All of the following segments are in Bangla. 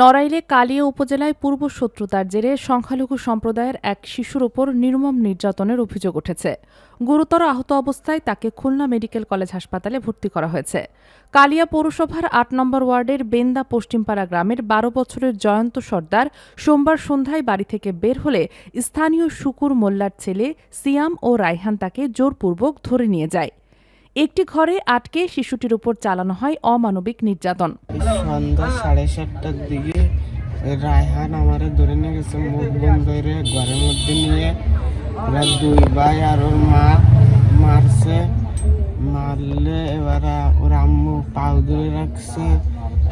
নড়াইলে কালিয়া উপজেলায় পূর্ব শত্রুতার জেরে সংখ্যালঘু সম্প্রদায়ের এক শিশুর ওপর নির্মম নির্যাতনের অভিযোগ উঠেছে। গুরুতর আহত অবস্থায় তাকে খুলনা মেডিকেল কলেজ হাসপাতালে ভর্তি করা হয়েছে। কালিয়া পৌরসভার আট নম্বর ওয়ার্ডের বেন্দা পশ্চিমপাড়া গ্রামের বারো বছরের জয়ন্ত সর্দার সোমবার সন্ধ্যায় বাড়ি থেকে বের হলে স্থানীয় শুকুর মোল্লার ছেলে সিয়াম ও রায়হান তাকে জোরপূর্বক ধরে নিয়ে যায়। একটি ঘরে আটকে শিশুটির উপর চালানো হয় অমানবিক নির্যাতন। সন্ধ্যা সাড়ে সাতটার দিকে রায়হান আমারে ধরে নিয়ে গেছে, মুখ বন্ধ করে ঘরের মধ্যে নিয়ে। ওরা দুই ভাই আর ওর মা মারছে, মারলে এবার ওর আম্মু পাও ধরে রাখছে।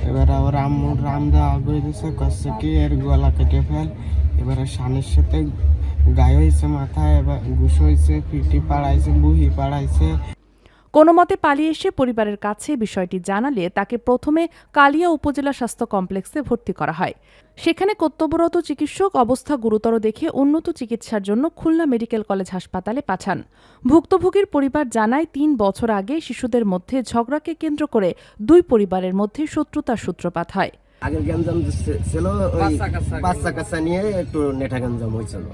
এবার ওর আম্মুর রাম দেওয়া করে দিছে কষ্ট কি, এর গলা কেটে ফেল। এবারে স্বামীর সাথে গায়ে হয়েছে মাথায়, এবার ঘুষ হয়েছে পিটি পাড়াইছে, বুহি পাড়াইছে। কোনো মতে পালিয়ে এসে পরিবারের কাছে বিষয়টি জানালে তাকে প্রথমে কালিয়া উপজেলা স্বাস্থ্য কমপ্লেক্সে ভর্তি করা হয়। সেখানে কর্তব্যরত চিকিৎসক অবস্থা গুরুতর দেখে উন্নত চিকিৎসার জন্য খুলনা মেডিকেল কলেজ হাসপাতালে পাঠান। ভুক্তভোগীর পরিবার জানায় তিন বছর আগে শিশুদের মধ্যে ঝগড়াকে কেন্দ্র করে দুই পরিবারের মধ্যে শত্রুতার সূত্রপাত হয়। আগের গ্যাঞ্জাম ছিল ওই বাচ্চা কাচ্চা নিয়ে একটু নেঠা গ্যাঞ্জাম হয়েছিল।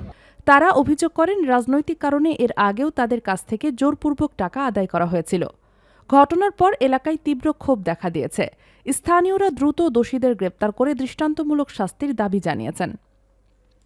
তারা অভিযোগ করেন, রাজনৈতিক কারণে এর আগেও তাদের কাছ থেকে জোরপূর্বক টাকা আদায় করা হয়েছিল। ঘটনার পর এলাকায় তীব্র ক্ষোভ দেখা দিয়েছে। স্থানীয়রা দ্রুত দোষীদের গ্রেপ্তার করে দৃষ্টান্তমূলক শাস্তির দাবি জানিয়েছেন।